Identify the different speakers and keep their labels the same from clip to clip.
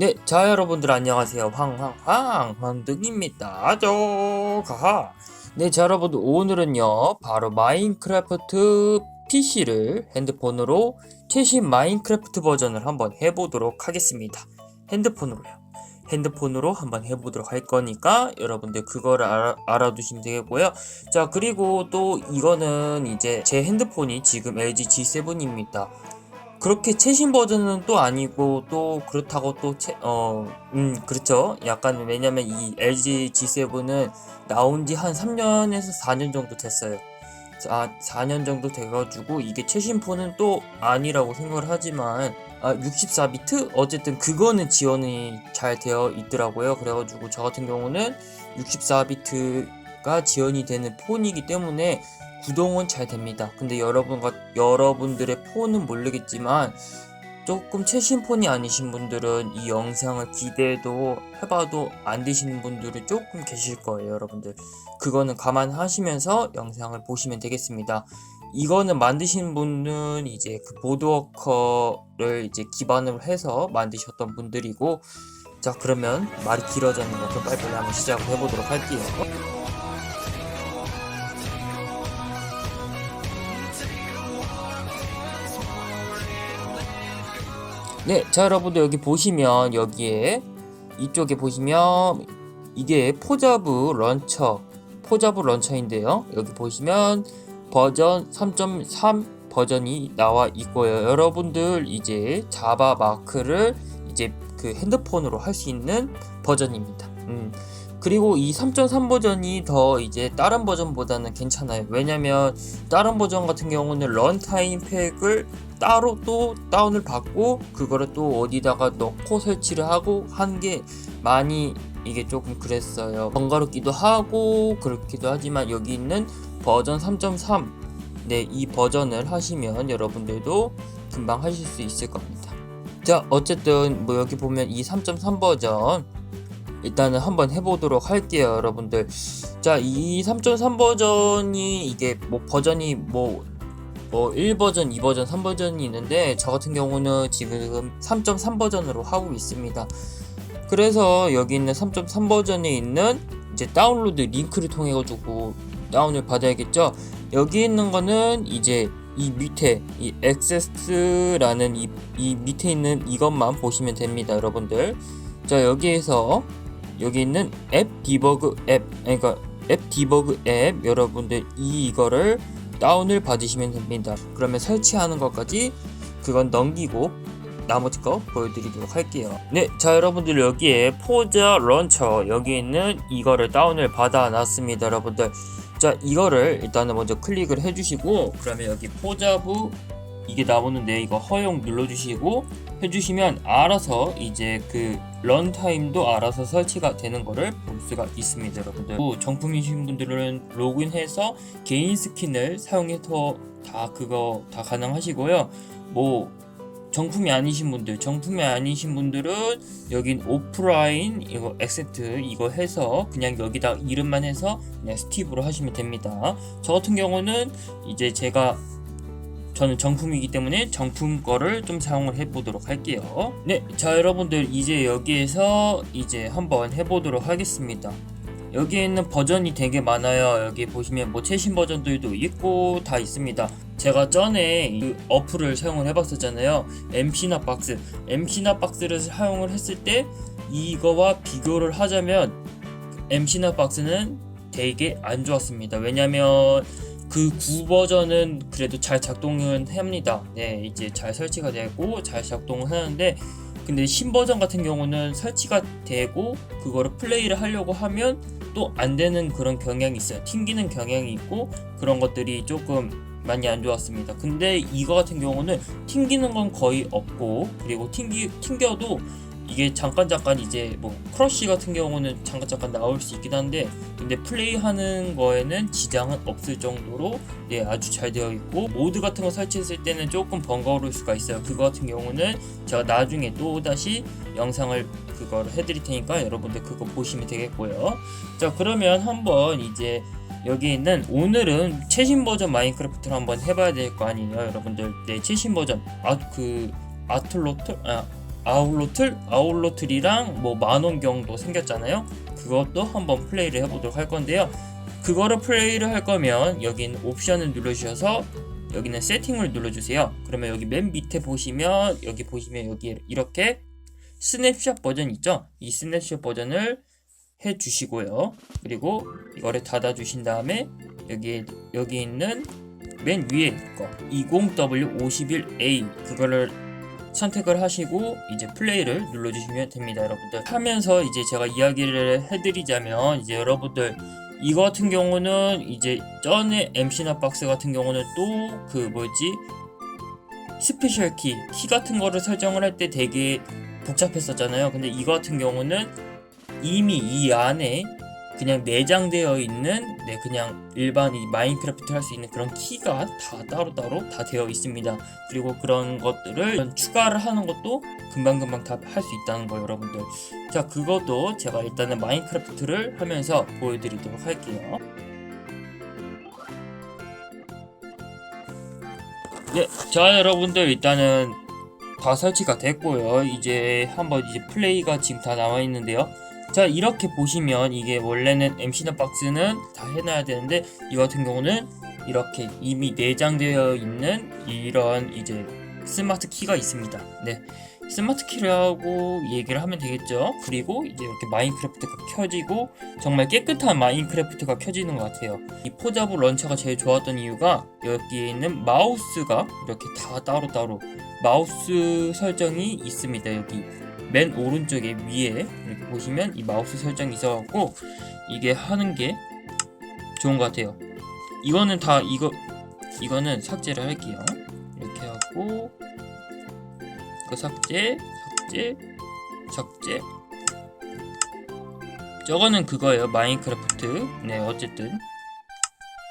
Speaker 1: 네, 자 여러분들 안녕하세요. 황황황 황등입니다. 저가하. 네, 자 여러분들 오늘은요 바로 마인크래프트 PC를 핸드폰으로 최신 마인크래프트 버전을 한번 해보도록 하겠습니다. 핸드폰으로요. 핸드폰으로 한번 해보도록 할 거니까 여러분들 그거를 알아, 알아두시면 되겠고요. 자 그리고 또 이거는 이제 제 핸드폰이 지금 LG G7입니다. 그렇게 최신 버전은 또 아니고 또 그렇다고 또어음 그렇죠. 약간 왜냐면 이 LG G7은 나온 지 한 3년에서 4년 정도 됐어요. 아 4년 정도 돼가지고 이게 최신 폰은 또 아니라고 생각을 하지만 아 64비트? 어쨌든 그거는 지원이 잘 되어 있더라고요. 그래가지고 저 같은 경우는 64비트가 지원이 되는 폰이기 때문에 구동은 잘 됩니다. 근데 여러분과 여러분들의 폰은 모르겠지만 조금 최신 폰이 아니신 분들은 이 영상을 기대도 해봐도 안 되시는 분들이 조금 계실 거예요, 여러분들. 그거는 감안하시면서 영상을 보시면 되겠습니다. 이거는 만드신 분은 이제 그 보드워커를 이제 기반으로 해서 만드셨던 분들이고, 자 그러면 말이 길어졌는 것좀 빨리빨리 한번 시작을 해보도록 할게요. 네, 자 여러분들 여기 보시면 여기에 이쪽에 보시면 이게 포자브 런처 포자브 런처인데요. 여기 보시면 버전 3.3 버전이 나와 있고요. 여러분들 이제 자바 마크를 이제 그 핸드폰으로 할 수 있는 버전입니다. 음. 그리고 이 3.3 버전이 더 이제 다른 버전보다는 괜찮아요. 왜냐면 다른 버전 같은 경우는 런타임 팩을 따로 또 다운을 받고 그거를 또 어디다가 넣고 설치를 하고 한 게 많이 이게 조금 그랬어요. 번거롭기도 하고 그렇기도 하지만 여기 있는 버전 3.3 네, 이 버전을 하시면 여러분들도 금방 하실 수 있을 겁니다. 자, 어쨌든 뭐 여기 보면 이 3.3 버전 일단은 한번 해보도록 할게요, 여러분들. 자, 이 3.3 버전이 이게 뭐 버전이 뭐 뭐 1버전, 2버전, 3버전이 있는데 저 같은 경우는 지금 3.3 버전으로 하고 있습니다. 그래서 여기 있는 3.3 버전에 있는 이제 다운로드 링크를 통해 가지고 다운을 받아야겠죠. 여기 있는 거는 이제 이 밑에 이 액세스라는 이, 이 밑에 있는 이것만 보시면 됩니다, 여러분들. 자 여기에서 여기 있는 앱 디버그 앱 그러니까 앱 디버그 앱 여러분들 이 이거를 다운을 받으시면 됩니다. 그러면 설치하는 것까지 그건 넘기고 나머지 거 보여드리도록 할게요. 네, 자 여러분들 여기에 포자 런처 여기 있는 이거를 다운을 받아놨습니다, 여러분들. 자 이거를 일단은 먼저 클릭을 해주시고 그러면 여기 포자부 이게 나오는데 이거 허용 눌러주시고 해주시면 알아서 이제 그 런타임도 알아서 설치가 되는 거를 볼 수가 있습니다 여러분들. 정품이신 분들은 로그인해서 개인 스킨을 사용해서 다 그거 다 가능하시고요. 뭐 정품이 아니신 분들 정품이 아니신 분들은 여긴 오프라인 이거 액세트 이거 해서 그냥 여기다 이름만 해서 그냥 스티브로 하시면 됩니다. 저 같은 경우는 이제 제가 저는 정품이기 때문에 정품 거를 좀 사용을 해보도록 할게요. 네, 자 여러분들 이제 여기에서 이제 한번 해보도록 하겠습니다. 여기에 있는 버전이 되게 많아요. 여기 보시면 뭐 최신 버전들도 있고 다 있습니다. 제가 전에 그 어플을 사용을 해봤었잖아요. MC나 박스. MC나 박스를 사용을 했을 때 이거와 비교를 하자면 MC나 박스는 되게 안 좋았습니다. 왜냐면 그 9버전은 그래도 잘 작동은 합니다. 네, 이제 잘 설치가 되고 잘 작동을 하는데 근데 신버전 같은 경우는 설치가 되고 그거를 플레이를 하려고 하면 또 안 되는 그런 경향이 있어요. 튕기는 경향이 있고 그런 것들이 조금 많이 안 좋았습니다. 근데 이거 같은 경우는 튕기는 건 거의 없고 그리고 튕기 튕겨도 이게 잠깐 잠깐 이제 뭐 크러쉬 같은 경우는 잠깐 잠깐 나올 수 있긴 한데 근데 플레이하는 거에는 지장은 없을 정도로 예 아주 잘 되어 있고 모드 같은 거 설치했을 때는 조금 번거로울 수가 있어요. 그거 같은 경우는 제가 나중에 또 다시 영상을 그걸 해드릴 테니까 여러분들 그거 보시면 되겠고요. 자 그러면 한번 이제 여기 있는 오늘은 최신 버전 마인크래프트를 한번 해봐야 될 거 아니에요 여러분들. 네 최신 버전. 아그 아틀로트? 아 아울로틀, 아울로틀이랑 뭐 만원경도 생겼잖아요. 그것도 한번 플레이를 해보도록 할 건데요. 그거를 플레이를 할 거면 여기는 옵션을 누르셔서 여기는 세팅을 눌러주세요. 그러면 여기 맨 밑에 보시면 여기 보시면 여기 이렇게 스냅샷 버전 있죠? 이 스냅샷 버전을 해 주시고요. 그리고 이거를 닫아 주신 다음에 여기 여기 있는 맨 위에 거 20W51A 그거를 선택을 하시고 이제 플레이를 눌러주시면 됩니다, 여러분들. 하면서 이제 제가 이야기를 해드리자면 이제 여러분들 이거 같은 경우는 이제 전에 MC나 박스 같은 경우는 또 그 뭐지 스페셜 키, 키 같은 거를 설정을 할 때 되게 복잡했었잖아요. 근데 이거 같은 경우는 이미 이 안에 그냥 내장되어 있는 네 그냥 일반 이 마인크래프트 할 수 있는 그런 키가 다 따로따로 다 되어 있습니다. 그리고 그런 것들을 추가를 하는 것도 금방금방 다 할 수 있다는 거예요, 여러분들. 자, 그것도 제가 일단은 마인크래프트를 하면서 보여드리도록 할게요. 네, 자, 여러분들 일단은 다 설치가 됐고요. 이제 한번 이제 플레이가 지금 다 나와 있는데요. 자 이렇게 보시면 이게 원래는 MC나 박스는 다 해놔야 되는데 이 같은 경우는 이렇게 이미 내장되어 있는 이런 이제 스마트 키가 있습니다. 네. 스마트 키라고 얘기를 하면 되겠죠. 그리고 이제 이렇게 마인크래프트가 켜지고 정말 깨끗한 마인크래프트가 켜지는 것 같아요. 이 포자부 런처가 제일 좋았던 이유가 여기에 있는 마우스가 이렇게 다 따로따로 마우스 설정이 있습니다. 여기 맨 오른쪽에 위에 이렇게 보시면 이 마우스 설정이 있어갖고 이게 하는 게 좋은 것 같아요. 이거는 다 이거 이거는 삭제를 할게요. 이렇게 하고 그 삭제, 삭제, 삭제. 저거는 그거예요. 마인크래프트. 네, 어쨌든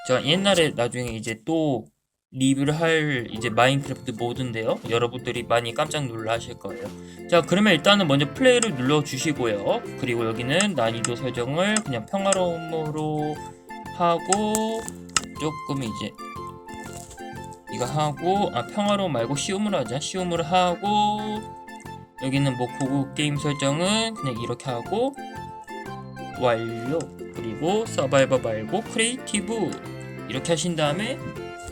Speaker 1: 자 옛날에 나중에 이제 또 리뷰를 할 이제 마인크래프트 모드인데요. 여러분들이 많이 깜짝 놀라실 거예요. 자, 그러면 일단은 먼저 플레이를 눌러 주시고요. 그리고 여기는 난이도 설정을 그냥 평화로움으로 하고 조금 이제 이거 하고 아 평화로움 말고 쉬움으로 하자. 쉬움으로 하고 여기는 뭐 고급 게임 설정은 그냥 이렇게 하고 완료. 그리고 서바이버 말고 크리에이티브 이렇게 하신 다음에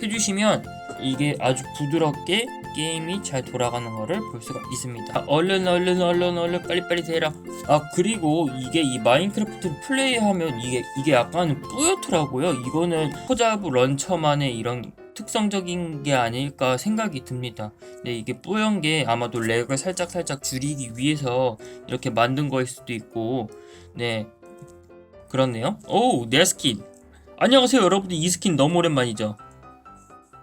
Speaker 1: 해주시면 이게 아주 부드럽게 게임이 잘 돌아가는 거를 볼 수가 있습니다. 아, 얼른 얼른 얼른 얼른 빨리빨리 대라. 아 그리고 이게 이 마인크래프트를 플레이하면 이게 이게 약간 뿌옇더라고요. 이거는 포자부 런처만의 이런 특성적인 게 아닐까 생각이 듭니다. 네, 이게 뿌연 게 아마도 렉을 살짝 살짝 줄이기 위해서 이렇게 만든 거일 수도 있고, 네, 그렇네요. 오, 내 스킨. 안녕하세요, 여러분들 이 스킨 너무 오랜만이죠.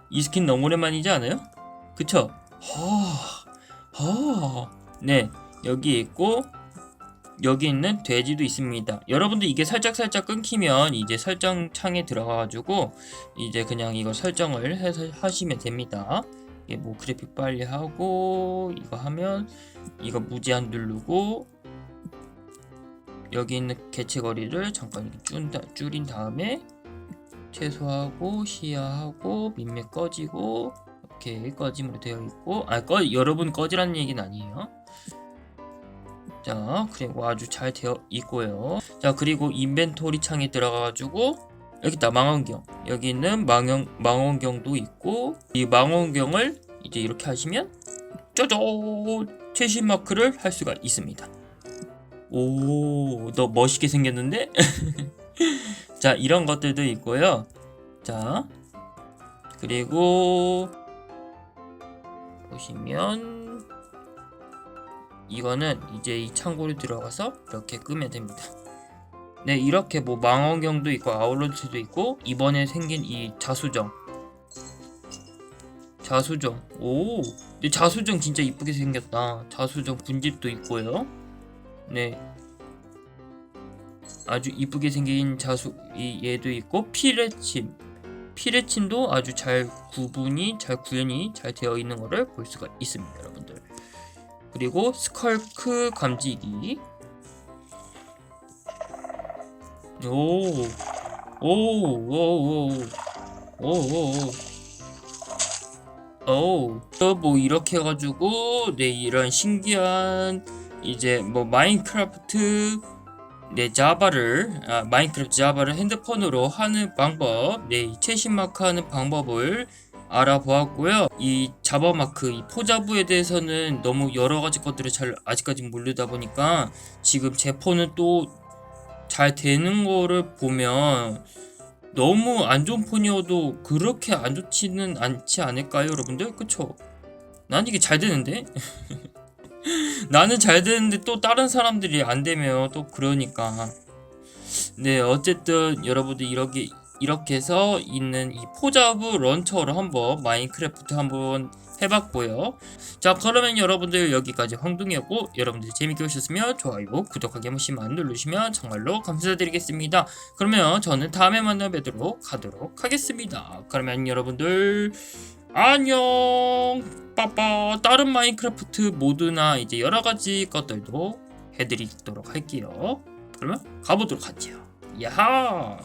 Speaker 1: 이 스킨 너무 오랜만이지 않아요? 그쵸? 허, 허. 네, 여기 있고 여기 있는 돼지도 있습니다. 여러분들 이게 살짝 살짝 끊기면 이제 설정 창에 들어가가지고 이제 그냥 이거 설정을 해서 하시면 됩니다. 이게 뭐 그래픽 빨리 하고 이거 하면 이거 무제한 누르고 여기 있는 개체 거리를 잠깐 이렇게 준 다, 줄인 다음에 최소하고 시야하고 민맥 꺼지고 이렇게 꺼짐으로 되어 있고 아 꺼 여러분 꺼지라는 얘기는 아니에요. 자 그리고 아주 잘 되어 있고요. 자 그리고 인벤토리 창에 들어가 가지고 여기 있다 망원경 여기 있는 망원 망원경도 있고 이 망원경을 이제 이렇게 하시면 쪼쪼 최신 마크를 할 수가 있습니다. 오, 너 멋있게 생겼는데? 자, 이런 것들도 있고요. 자, 그리고 보시면 이거는 이제 이 창고를 들어가서 이렇게 끄면 됩니다. 네, 이렇게 뭐 망원경도 있고 아울러트도 있고 이번에 생긴 이 자수정. 자수정. 오 자수정 진짜 이쁘게 생겼다. 자수정 분집도 있고요. 네 아주 이쁘게 생긴 자수 이 얘도 있고 피레침 피레침도 아주 잘 구분이 잘 구현이 잘 되어 있는 것을 볼 수가 있습니다 여러분들. 그리고 스컬크 감지기. 오오오오오오오오뭐 이렇게 해가지고 네 이런 신기한 이제 뭐 마인크래프트 네 자바를 아, 마인크래프트 자바를 핸드폰으로 하는 방법, 네 이 최신 마크 하는 방법을 알아보았고요. 이 자바 마크, 이 포자부에 대해서는 너무 여러 가지 것들을 잘 아직까지 모르다 보니까 지금 제 폰은 또 잘 되는 거를 보면 너무 안 좋은 폰이어도 그렇게 안 좋지는 않지 않을까요, 여러분들? 그쵸? 난 이게 잘 되는데? 나는 잘 되는데 또 다른 사람들이 안 되면 또 그러니까. 네, 어쨌든 여러분들 이렇게 이렇게 해서 있는 이 포자부 런처로 한번 마인크래프트 한번 해봤고요. 자, 그러면 여러분들 여기까지 황둥이었고 여러분들 재밌게 보셨으면 좋아요, 구독하기 한 번씩만 눌러주시면 정말로 감사드리겠습니다. 그러면 저는 다음에 만나 뵙도록 하도록 하겠습니다. 그러면 여러분들 안녕 빠빠 다른 마인크래프트 모드나 이제 여러 가지 것들도 해드리도록 할게요. 그러면 가보도록 하죠. 야하